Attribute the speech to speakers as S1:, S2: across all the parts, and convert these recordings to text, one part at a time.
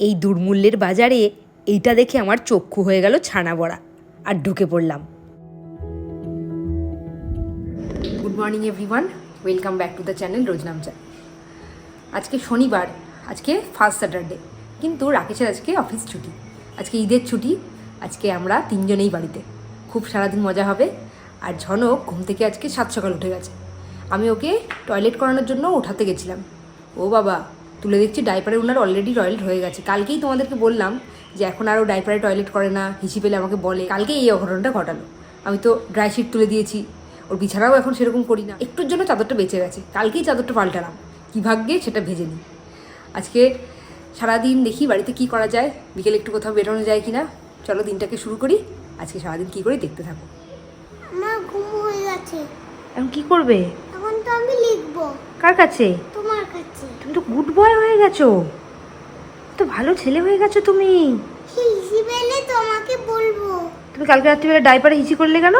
S1: এই দুর্মূল্যের বাজারে এইটা দেখে আমার চক্ষু হয়ে গেল ছানা বড়া, আর ঢুকে পড়লাম। Good morning everyone welcome back to the channel Rojnamcha আজকে শনিবার, আজকে ফার্স্ট স্যাটারডে কিন্তু রাকেশের আজকে অফিস ছুটি। আজকে ঈদের ছুটি, আজকে আমরা তিনজনেই বাড়িতে। খুব সারাদিন মজা হবে, আর ঝনক ঘুম থেকে আজকে সাত সকাল উঠে গেছে। আমি ওকে টয়লেট করানোর জন্য ওঠাতে গেছিলাম। ও বাবা তুলে দেখছি ডাইপারে ওনার অলরেডি টয়লেট হয়ে গেছে। কালকেই তোমাদেরকে বললাম যে এখন আরও ডাইপারে টয়লেট করে না হিসি পেলে আমাকে বলে। কালকেই এই অঘটনটা ঘটালো। আমি তো ড্রাই শিট তুলে দিয়েছি। ওর বিছানাও এখন সেরকম করি না। একটুর জন্য চাদরটা বেঁচে গেছে। কালকেই চাদরটা পাল্টালাম। কী ভাগ্যে সেটা ভেজে নিই। আজকে সারাদিন দেখি বাড়িতে কি করা যায়। বিকেলে একটু কোথাও বেরোনো যায় কি না চলো দিনটাকে শুরু করি। আজকে সারাদিন কী করি দেখতে থাকো।
S2: আমার ঘুম হয়ে গেছে।
S1: এখন কি করবে?
S2: এখন তো আমি লিখব।
S1: কার কাছে? তো গুড বয় হয়ে গেছো। তো ভালো ছেলে হয়ে গেছো তুমি।
S2: হিসি পেলে তোমাকে বলব।
S1: তুমি কালকে রাত্রিবেলা ডাইপারে হিসি করলে কেন?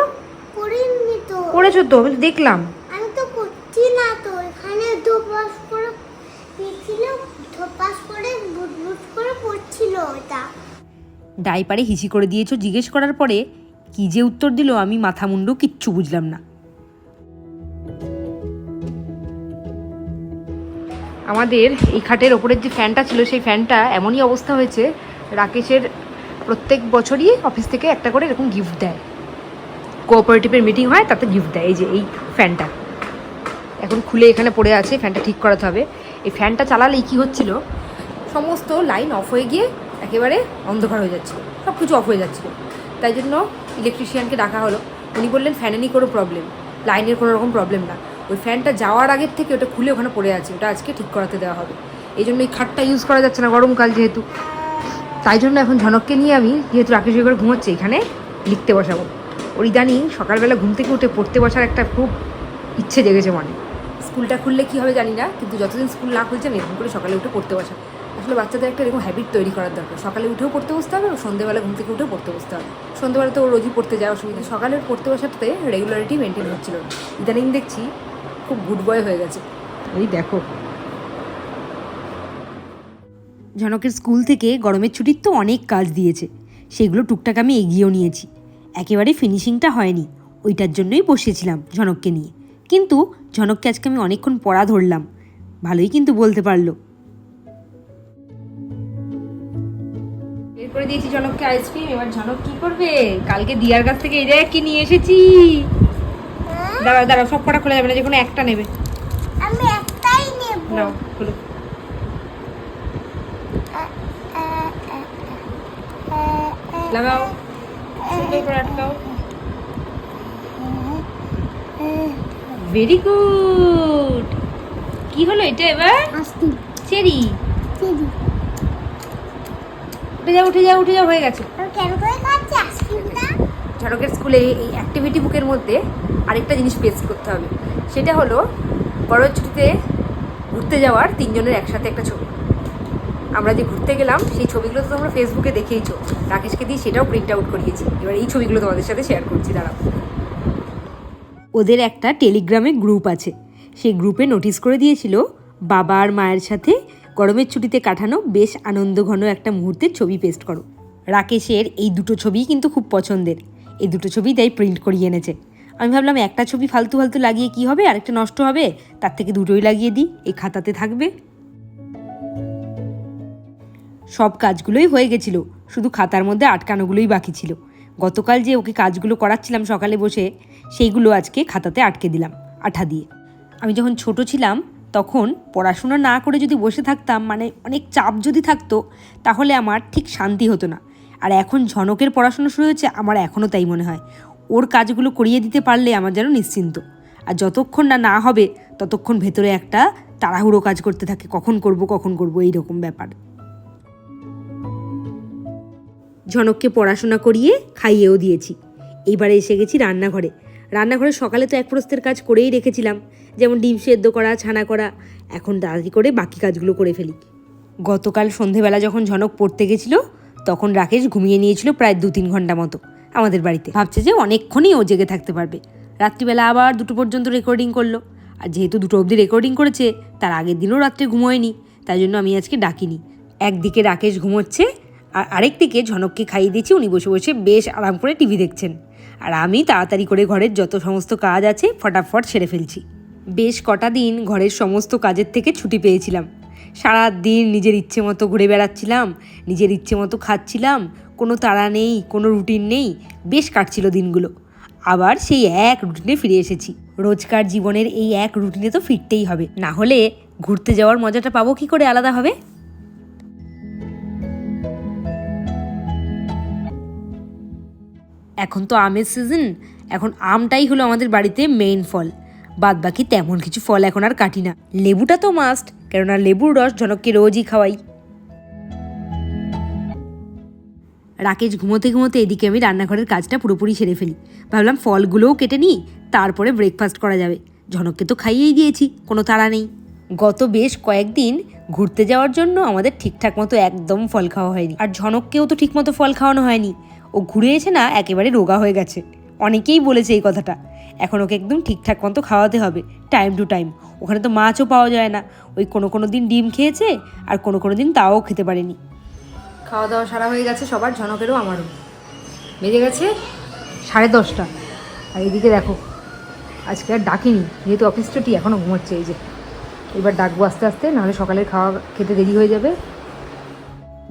S2: করিনি তো।
S1: করেছ তো আমি তো দেখলাম।
S2: আমি তো করছি না তো এখানে ধোপাস করে দিয়েছিল ধোপাস করে বুট বুট করে পড়ছিল ওটা।
S1: ডাইপারে হিসি করে দিয়েছ জিজ্ঞেস করার পরে কি যে উত্তর দিল আমি মাথা মুন্ডু কিচ্ছু বুঝলাম না। আমাদের এই খাটের ওপরের যে ফ্যানটা ছিল, সেই ফ্যানটা এমনই অবস্থা হয়েছে, রাকেশের প্রত্যেক বছরই অফিস থেকে একটা করে এরকম গিফট দেয়। কোঅপারেটিভের মিটিং হয়, তাতে গিফট দেয়, এই যে এই ফ্যানটা। এখন খুলে এখানে পড়ে আছে, ফ্যানটা ঠিক করাতে হবে। এই ফ্যানটা চালালেই কী হচ্ছিল? সমস্ত লাইন অফ হয়ে গিয়ে একেবারে অন্ধকার হয়ে যাচ্ছিল সব কিছু অফ হয়ে যাচ্ছিল। তাই জন্য ইলেকট্রিশিয়ানকে ডাকা হলো। উনি বললেন ফ্যানেরই কোনো প্রবলেম লাইনের কোনো রকম প্রবলেম না। ওই ফ্যানটা যাওয়ার আগের থেকে ওটা খুলে ওখানে পড়ে আছে, ওটা আজকে ঠিক করাতে দেওয়া হবে। এই জন্য এই খাটটা ইউজ করা যাচ্ছে না গরমকাল যেহেতু। তাই জন্য এখন ঝনককে নিয়ে আমি যেহেতু রাকেশ করে ঘুমোচ্ছে, এখানে লিখতে বসাবো। ওর ইদানিং সকালবেলা ঘুম থেকে উঠে পড়তে বসার একটা খুব ইচ্ছে জেগেছে মনে। স্কুলটা খুললে কী হবে জানি না, কিন্তু যতদিন স্কুল না খুলছে আমি এরকম করে সকালে উঠে পড়তে বসা আসলে বাচ্চাদের একটা এরকম হ্যাবিট তৈরি করার দরকার। সকালে উঠেও পড়তে বসতে হবে আর সন্ধ্যেবেলা ঘুম থেকে উঠেও পড়তে বসতে হবে। সন্ধ্যেবেলা তো রোজই পড়তে যায়, অসুবিধা সকালে পড়তে বসাতে রেগুলারিটি মেনটেন হচ্ছিল ইদানিং দেখছি খুব গুড বয় হয়ে গেছে। ওই দেখো। ঝনকের স্কুল থেকে গরমের ছুটির তো অনেক কাজ দিয়েছে। সেগুলো টুকটাক আমি এগিয়েও নিয়েছি। একেবারে ফিনিশিংটা হয়নি। ওইটার জন্যই বসেছিলাম ঝনককে নিয়ে। কিন্তু ঝনককে আজকে আমি অনেকক্ষণ পড়া ধরলাম। ভালোই কিন্তু বলতে পারল। বের করে দিয়েছি ঝনককে আইসক্রিম এবার ঝনক কি করবে? কালকে দিয়ার কাছ থেকে এই জায়গায় কি নিয়ে এসেছি? দাঁড়াও দাঁড়াও সব কটা খোলা যাবে না যে কোনো একটা নেবে।
S2: আমি একটাই নেব।
S1: নাও খুলো। লাগাও সুন্দর করে আটকাও। ভেরি গুড কি হলো এটা এবার? চেরি। উঠে যাও উঠে যাও উঠে যাও হয়ে গেছে।
S2: কেন করে
S1: ঝড়কের স্কুলে এই অ্যাক্টিভিটি বুকের মধ্যে আরেকটা জিনিস পেস্ট করতে হবে। সেটা হলো বড় ছুটিতে ঘুরতে যাওয়ার তিনজনের একসাথে একটা ছবি। আমরা যে ঘুরতে গেলাম, সেই ছবিগুলো তো তোমরা ফেসবুকে দেখেইছো। রাকেশকে দিয়ে সেটাও প্রিন্ট আউট করিয়েছি। এবার এই ছবিগুলো তোমাদের সাথে শেয়ার করছি, দাঁড়াও। ওদের একটা টেলিগ্রামে গ্রুপ আছে। সেই গ্রুপে নোটিশ করে দিয়েছিল, বাবা আর মায়ের সাথে গরমের ছুটিতে কাটানো বেশ আনন্দঘন একটা মুহূর্তের ছবি পেস্ট করো। রাকেশের এই দুটো ছবিই কিন্তু খুব পছন্দের। এই দুটো ছবি তাই প্রিন্ট করিয়ে এনেছে। আমি ভাবলাম, একটা ছবি ফালতু ফালতু লাগিয়ে কি হবে? আরেকটা নষ্ট হবে? তার থেকে দুটোই লাগিয়ে দিই এই খাতাতে থাকবে। সব কাজগুলোই হয়ে গেছিল, শুধু খাতার মধ্যে আটকানোগুলোই বাকি ছিল। গতকাল যে ওকে কাজগুলো করাচ্ছিলাম সকালে বসে, সেইগুলো আজকে খাতাতে আটকে দিলাম, আঠা দিয়ে। আমি যখন ছোট ছিলাম, তখন পড়াশোনা না করে যদি বসে থাকতাম মানে অনেক চাপ যদি থাকতো, তাহলে আমার ঠিক শান্তি হতো না। আর এখন ঝনকের পড়াশোনা শুরু হয়েছে, আমার এখনও তাই মনে হয়। ওর কাজগুলো করিয়ে দিতে পারলে আমার যেন নিশ্চিন্ত। আর যতক্ষণ না না হবে, ততক্ষণ ভেতরে একটা তাড়াহুড়ো কাজ করতে থাকে, কখন করব কখন করব এই রকম ব্যাপার। ঝনককে পড়াশোনা করিয়ে খাইয়েও দিয়েছি। এইবারে এসে গেছি রান্নাঘরে। রান্নাঘরে সকালে তো এক প্রস্তের কাজ করেই রেখেছিলাম, যেমন ডিম সেদ্ধ করা, ছানা করা। এখন তাড়াতাড়ি করে বাকি কাজগুলো করে ফেলি। গতকাল সন্ধেবেলা যখন ঝনক পড়তে গেছিল তখন রাকেশ ঘুমিয়ে নিয়েছিল প্রায় দু তিন ঘণ্টা মতো আমাদের বাড়িতে। ভাবছে যে অনেকক্ষণই ও জেগে থাকতে পারবে। রাত্রিবেলা আবার দুটো পর্যন্ত রেকর্ডিং করল। আর যেহেতু দুটো অবধি রেকর্ডিং করেছে, তার আগের দিনও রাত্রে ঘুমোয়নি তাই জন্য আমি আজকে ডাকিনি। একদিকে রাকেশ ঘুমোচ্ছে, আর আরেক দিকে ঝনককে খাইয়ে দিয়েছি উনি বসে বসে বেশ আরাম করে টিভি দেখছেন। আর আমি তাড়াতাড়ি করে ঘরের যত সমস্ত কাজ আছে, ফটাফট সেরে ফেলছি। বেশ কটা দিন ঘরের সমস্ত কাজের থেকে ছুটি পেয়েছিলাম। সারা দিন নিজের ইচ্ছে মতো ঘুরে বেড়াচ্ছিলাম, নিজের ইচ্ছে মতো খাচ্ছিলাম, কোনো তাড়া নেই, কোনো রুটিন নেই, বেশ কাটছিল দিনগুলো। আবার সেই এক রুটিনে ফিরে এসেছি। রোজকার জীবনের এই এক রুটিনে তো ফিরতেই হবে। না হলে ঘুরতে যাওয়ার মজাটা পাবো কি করে আলাদাভাবে? এখন তো আমের সিজন এখন আমটাই হলো আমাদের বাড়িতে মেইন ফল। বাদ বাকি তেমন কিছু ফল এখন আর কাটি না। লেবুটা তো মাস্ট কেননা লেবুর রস জনককে রোজই খাওয়াই। রাকেশ, ঘুমোতে ঘুমোতে এদিকে আমি রান্নাঘরের কাজটা পুরোপুরি সেরে ফেলি। ভাবলাম ফলগুলোও কেটে নিই, তারপরে ব্রেকফাস্ট করা যাবে। ঝনককে তো খাইয়েই দিয়েছি, কোনো তাড়া নেই। গত বেশ কয়েকদিন ঘুরতে যাওয়ার জন্য আমাদের ঠিকঠাক মতো একদম ফল খাওয়া হয়নি। আর ঝনককেও তো ঠিকমতো ফল খাওয়ানো হয়নি। ও ঘুরে এসে না একেবারে রোগা হয়ে গেছে। অনেকেই বলেছে এই কথাটা। এখন ওকে একদম ঠিকঠাক মতো খাওয়াতে হবে টাইম টু টাইম ওখানে তো মাছও পাওয়া যায় না। ওই কোনো কোনো দিন ডিম খেয়েছে আর কোনো কোনো দিন তাও খেতে পারেনি। খাওয়া দাওয়া সারা হয়ে গেছে সবার ঝনকেরও আমারও। বেজে গেছে সাড়ে দশটা। আর এদিকে দেখো আজকে আর ডাকিনি যেহেতু অফিস ছুটি এখনও ঘুমোচ্ছে এই যে। এবার ডাকবো আস্তে আস্তে নাহলে সকালের খাওয়া খেতে দেরি হয়ে যাবে।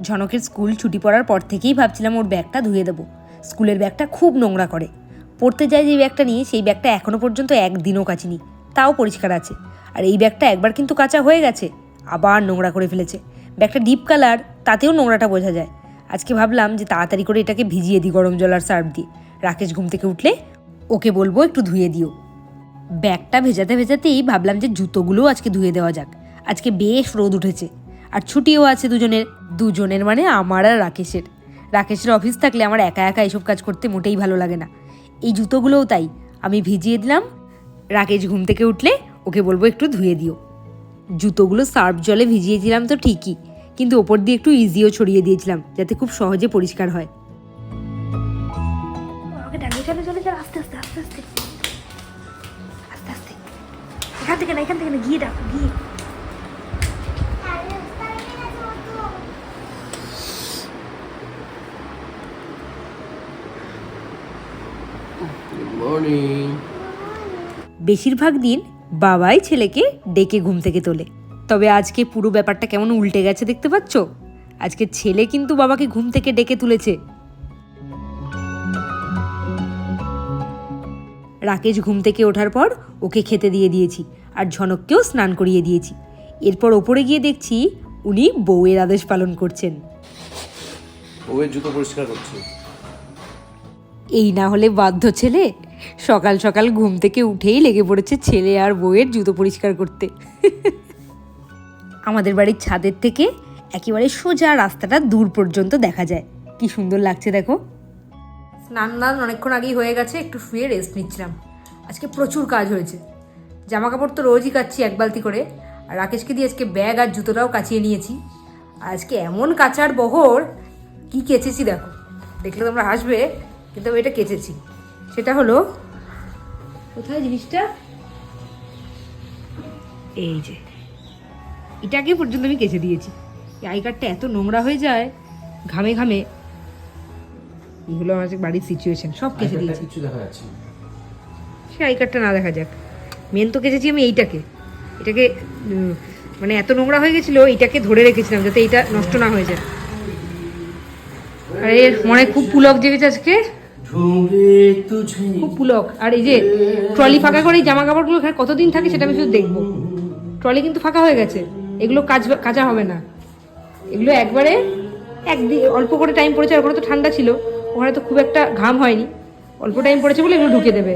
S1: ঝনকের স্কুল ছুটি পড়ার পর থেকেই ভাবছিলাম ওর ব্যাগটা ধুয়ে দেবো। স্কুলের ব্যাগটা খুব নোংরা করে। পড়তে যায় যে ব্যাগটা নিয়ে, সেই ব্যাগটা এখনও পর্যন্ত একদিনও কাচিনি। তাও পরিষ্কার আছে। আর এই ব্যাগটা একবার কিন্তু কাঁচা হয়ে গেছে, আবার নোংরা করে ফেলেছে। ব্যাগটা ডিপ কালার, তাতেও নোংরাটা বোঝা যায়। আজকে ভাবলাম যে তাড়াতাড়ি করে এটাকে ভিজিয়ে দিই গরম জল আর সার্ফ দিয়ে। রাকেশ ঘুম থেকে উঠলে ওকে বলব একটু ধুয়ে দিও। ব্যাগটা ভেজাতে ভেজাতেই ভাবলাম যে জুতোগুলোও আজকে ধুয়ে দেওয়া যাক। আজকে বেশ রোদ উঠেছে। আর ছুটিও আছে দুজনের দুজনের মানে আমার আর রাকেশের। রাকেশের অফিস থাকলে আমার একা একা এসব কাজ করতে মোটেই ভালো লাগে না। এই জুতোগুলোও তাই। আমি ভিজিয়ে দিলাম। রাকেশ ঘুম থেকে উঠলে ওকে বলব একটু ধুয়ে দিও। জুতোগুলো সার্ফ জলে ভিজিয়ে দিলাম তো ঠিকই, কিন্তু ওপর দিয়ে একটু ইজিও ছড়িয়ে দিয়েছিলাম, যাতে খুব সহজে পরিষ্কার হয়। আস্তে আস্তে। আস্তে আস্তে। এখান থেকে না, এখান থেকে না, গিয়ে ডাকো, গিয়ে। বেশিরভাগ দিন বাবাই ছেলেকে ডেকে ঘুম থেকে তোলে। তবে আজকে পুরো ব্যাপারটা কেমন উল্টে গেছে দেখতে পাচ্ছ? আজকে ছেলে কিন্তু বাবাকে ঘুম থেকে ডেকে তুলেছে। রাকেশ ঘুম থেকে ওঠার পর ওকে খেতে দিয়ে দিয়েছি আর ঝনককেও স্নান করিয়ে দিয়েছি। এরপর ওপরে গিয়ে দেখছি উনি বউয়ের আদেশ পালন করছেন।
S3: বউয়ের জুতো পরিষ্কার করছি।
S1: এই না হলে বাধ্য ছেলে সকাল সকাল ঘুম থেকে উঠেই লেগে পড়েছে ছেলে আর বউয়ের জুতো পরিষ্কার করতে। আমাদের বাড়ির ছাদের থেকে একেবারে সোজা রাস্তাটা দূর পর্যন্ত দেখা যায়। কি সুন্দর লাগছে দেখো। স্নান দান অনেকক্ষণ আগেই হয়ে গেছে একটু শুয়ে রেস্ট নিচ্ছিলাম। আজকে প্রচুর কাজ হয়েছে। জামা কাপড় তো রোজই কাচ্ছি এক বালতি করে আর রাকেশকে দিয়ে আজকে ব্যাগ আর জুতোটাও কাচিয়ে নিয়েছি। আজকে এমন কাচার বহর কি কেচেছি দেখো। দেখলে তোমরা হাসবে কিন্তু আমি এটা কেচেছি। সেটা হলো কোথায় জিনিসটা? এই যে। এটাকে পর্যন্ত আমি কেচে দিয়েছি। এই আই কার্ডটা এত নোংরা হয়ে যায় ঘামে ঘামে। এগুলো আমার বাড়ির সিচুয়েশন সব কেচে দিয়েছি।
S3: কিছু দেখা যাচ্ছে
S1: সে আই কার্ডটা না দেখা যাক। মেন তো কেচেছি আমি এইটাকে। এটাকে মানে এত নোংরা হয়ে গেছিল এইটাকে ধরে রেখেছিলাম যাতে এইটা নষ্ট না হয়ে যায়। আরে মনে হয় খুব পুলক জেগেছে আজকে। খুব পুলক। আর এই যে ট্রলি ফাঁকা করে এই জামা কাপড়গুলো এখানে কতদিন থাকে সেটা আমি শুধু দেখব। ট্রলি কিন্তু ফাঁকা হয়ে গেছে। এগুলো কাজ কাজা হবে না। এগুলো একবারে একদিন অল্প করে টাইম পড়েছে আর ওখানে তো ঠান্ডা ছিল। ওখানে তো খুব একটা ঘাম হয়নি। অল্প টাইম পড়েছে বলে এগুলো ঢুকে দেবে।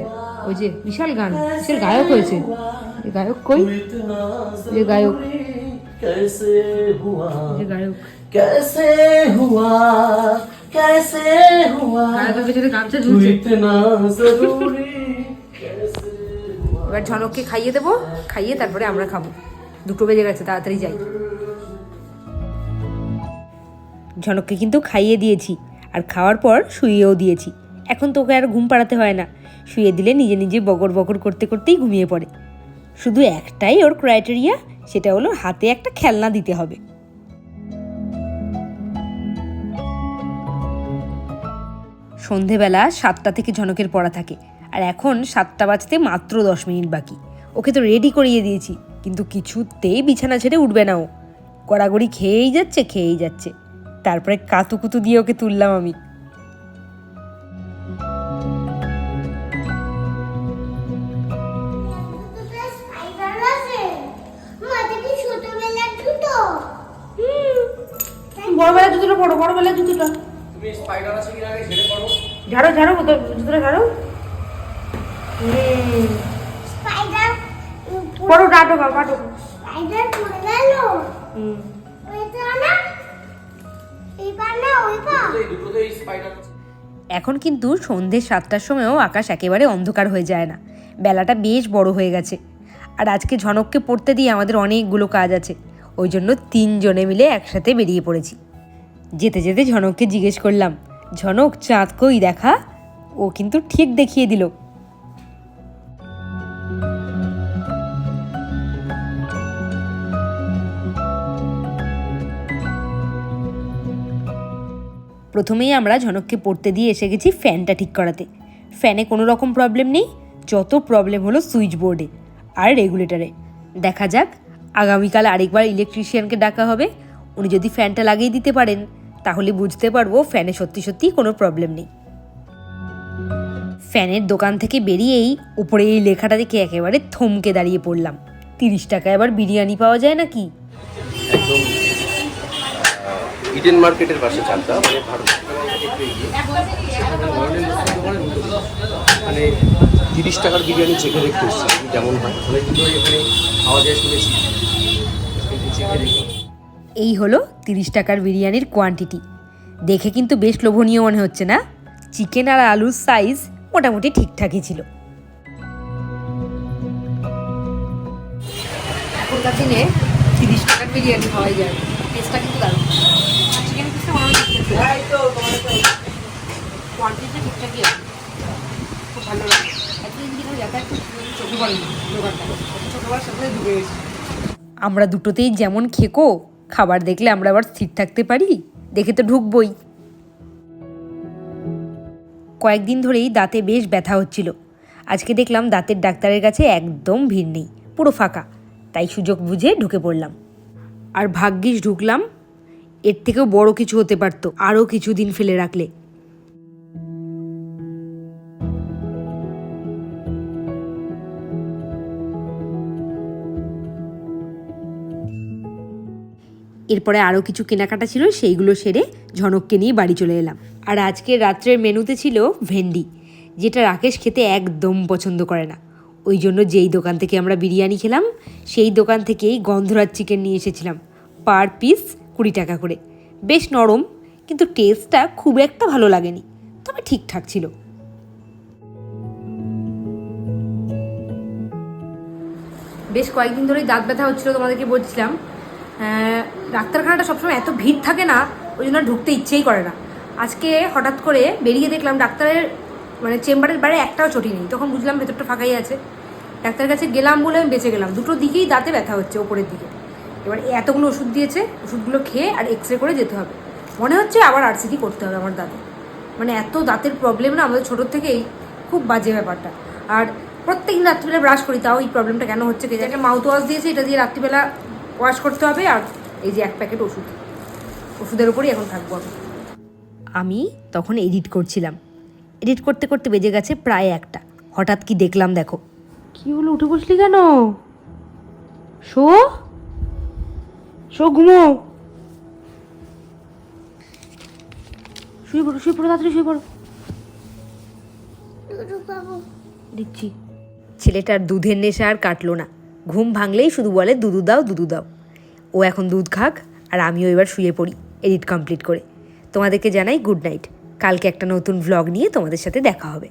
S1: ওই যে বিশাল গান। সে গায়ক হয়েছে। গায়ক কই?
S3: যে গায়ক।
S1: যে গায়ক।
S3: कैसे हुआ कैसे हुआ
S1: গায়কের পেছনে গামছা
S3: तू
S1: ঝুলছে
S3: इतना जरूरी कैसे हुआ
S1: এবার ঝনককে খাইয়ে দেবো খাইয়ে তারপরে আমরা খাবো দুটো বেজে গেছে তাড়াতাড়ি যাই ঝনককে কিন্তু খাইয়ে দিয়েছি আর খাওয়ার পর শুইয়েও দিয়েছি এখন তোকে আর ঘুম পাড়াতে হয় না শুয়ে দিলে নিজে নিজে বগর বগর করতে করতেই ঘুমিয়ে পড়ে শুধু একটাই ওর ক্রাইটেরিয়া সেটা হলো হাতে একটা খেলনা দিতে হবে সন্ধেবেলা সাতটা থেকে ঝনকের পড়া থাকে। আর এখন সাতটা বাজতে মাত্র দশ মিনিট বাকি। ওকে তো রেডি করিয়ে দিয়েছি কিন্তু কিছুতেই বিছানা ছেড়ে উঠবে না ও। গড়াগড়ি খেয়েই যাচ্ছে খেয়েই যাচ্ছে। তারপরে কাতুকুতু দিয়ে ওকে তুললাম আমি। বড়বেলা জুতোটা পড়ো বড়বেলা জুতোটা।
S3: তুমি স্পাইডার আছে কিনা আগে ছেড়ে
S1: ঝাড়ো ঝাড়ো জুতোটা ঝাড়ো। পড়ো ডাটো গা পাটো এখন কিন্তু সন্ধ্যে সাতটার সময়ও আকাশ একেবারে অন্ধকার হয়ে যায় না। বেলাটা বেশ বড় হয়ে গেছে। আর আজকে ঝনককে পড়তে দিয়ে আমাদের অনেকগুলো কাজ আছে। ওই জন্য তিনজনে মিলে একসাথে বেরিয়ে পড়েছি। যেতে যেতে ঝনককে জিজ্ঞেস করলাম ঝনক চাঁদ কই দেখা, ও কিন্তু ঠিক দেখিয়ে দিল। প্রথমেই আমরা ঝনককে পড়তে দিয়ে এসে গেছি ফ্যানটা ঠিক করাতে। ফ্যানে কোনো রকম প্রবলেম নেই, যত প্রবলেম হলো সুইচ বোর্ডে আর রেগুলেটরে দেখা যাক, আগামীকাল আরেকবার ইলেকট্রিশিয়ানকে ডাকা হবে, উনি যদি ফ্যানটা লাগিয়ে দিতে পারেন। তাহলে বুঝতে পারব ফ্যানে সত্যি সত্যি কোনো প্রবলেম নেই। ফ্যানের দোকান থেকে বেরিয়েই উপরে এই লেখাটা দেখে একেবারে থমকে দাঁড়িয়ে পড়লাম। তিরিশ টাকা আবার বিরিয়ানি পাওয়া যায় নাকি?
S4: মার্কেটের পাশে চালটা মানে মানে তিরিশ টাকার বিরিয়ানি কেমন হয়।
S1: এই হলো তিরিশ টাকার বিরিয়ানির কোয়ান্টিটি দেখে কিন্তু বেশ লোভনীয় মনে হচ্ছে না? চিকেন আর আলুর সাইজ মোটামুটি ঠিকঠাকই ছিল। এখনকার দিনে তিরিশ টাকার বিরিয়ানি খাওয়াই যায়। টেস্টটা কিন্তু দারুণ। চিকেন পিসটা মনে কোয়ান্টিটিটা ঠিকঠাকই আছে। খুব ভালো লাগে। একদিন যদি যাতায়াত চোখে পড়েনি দোকানটা। ছোটোবার সাথে ঢুকে গেছে। আমরা দুটোতেই যেমন খেকো খাবার দেখলে আমরা আবার স্থির থাকতে পারি? দেখে তো ঢুকবই। কয়েকদিন ধরেই দাঁতে বেশ ব্যথা হচ্ছিল। আজকে দেখলাম দাঁতের ডাক্তারের কাছে একদম ভিড় নেই, পুরো ফাঁকা। তাই সুযোগ বুঝে ঢুকে পড়লাম। আর ভাগ্যিস ঢুকলাম, এর থেকেও বড় কিছু হতে পারতো, আরও কিছু দিন ফেলে রাখলে। এরপরে আরও কিছু কেনাকাটা ছিল, সেইগুলো সেরে ঝনককে নিয়ে বাড়ি চলে এলাম। আর আজকের রাত্রের মেনুতে ছিল ভেন্ডি, যেটা রাকেশ খেতে একদম পছন্দ করে না। ওই জন্য যেই দোকান থেকে আমরা বিরিয়ানি খেলাম, সেই দোকান থেকেই গন্ধরাজ চিকেন নিয়ে এসেছিলাম, পার পিস কুড়ি টাকা করে। বেশ নরম, কিন্তু টেস্টটা খুব একটা ভালো লাগেনি, তবে ঠিকঠাক ছিল। বেশ কয়েকদিন ধরেই দাঁত ব্যথা হচ্ছিল তোমাদেরকে বলছিলাম। ডাক্তারখানাটা সবসময় এত ভিড় থাকে না, ওই জন্য ঢুকতে ইচ্ছেই করে না। আজকে হঠাৎ করে বেরিয়ে দেখলাম ডাক্তারের মানে চেম্বারের বাইরে একটাও চটি নেই। তখন বুঝলাম ভেতরটা ফাঁকাই আছে। ডাক্তারের কাছে গেলাম বলে আমি বেঁচে গেলাম। দুটো দিকেই দাঁতে ব্যথা হচ্ছে ওপরের দিকে। এবার এতগুলো ওষুধ দিয়েছে, ওষুধগুলো খেয়ে আর এক্স রে করে যেতে হবে। মনে হচ্ছে আবার আরসিটি করতে হবে আমার দাঁতে। মানে এত দাঁতের প্রবলেম না, আমাদের ছোটোর থেকেই খুব বাজে ব্যাপারটা। আর প্রত্যেকদিন রাত্রিবেলা ব্রাশ করি, তাও এই প্রবলেমটা কেন হচ্ছে কি একটা মাউথ ওয়াশ দিয়েছে, এটা দিয়ে রাত্রিবেলা ওয়াশ করতে হবে আর এই যে এক প্যাকেট ওষুধ। ওষুধের উপরই এখন থাকব আমি। আমি তখন এডিট করছিলাম। এডিট করতে করতে বেজে গেছে প্রায় একটা। হঠাৎ কি দেখলাম দেখো। কি হলো উঠে বসলি কেন? শো। শো ঘুমো। শুয়ে পড়ো শুয়ে পড়ো তাড়াতাড়ি শুয়ে পড়ো। দিচ্ছি। ছেলেটার দুধের নেশা আর কাটলো না। ঘুম ভাঙলেই শুধু বলে দুধু দাও দুধু দাও। ও এখন দুধ খাক আর আমিও এবার শুয়ে পড়ি এডিট কমপ্লিট করে। তোমাদেরকে জানাই গুড নাইট। কালকে একটা নতুন ভ্লগ নিয়ে তোমাদের সাথে দেখা হবে।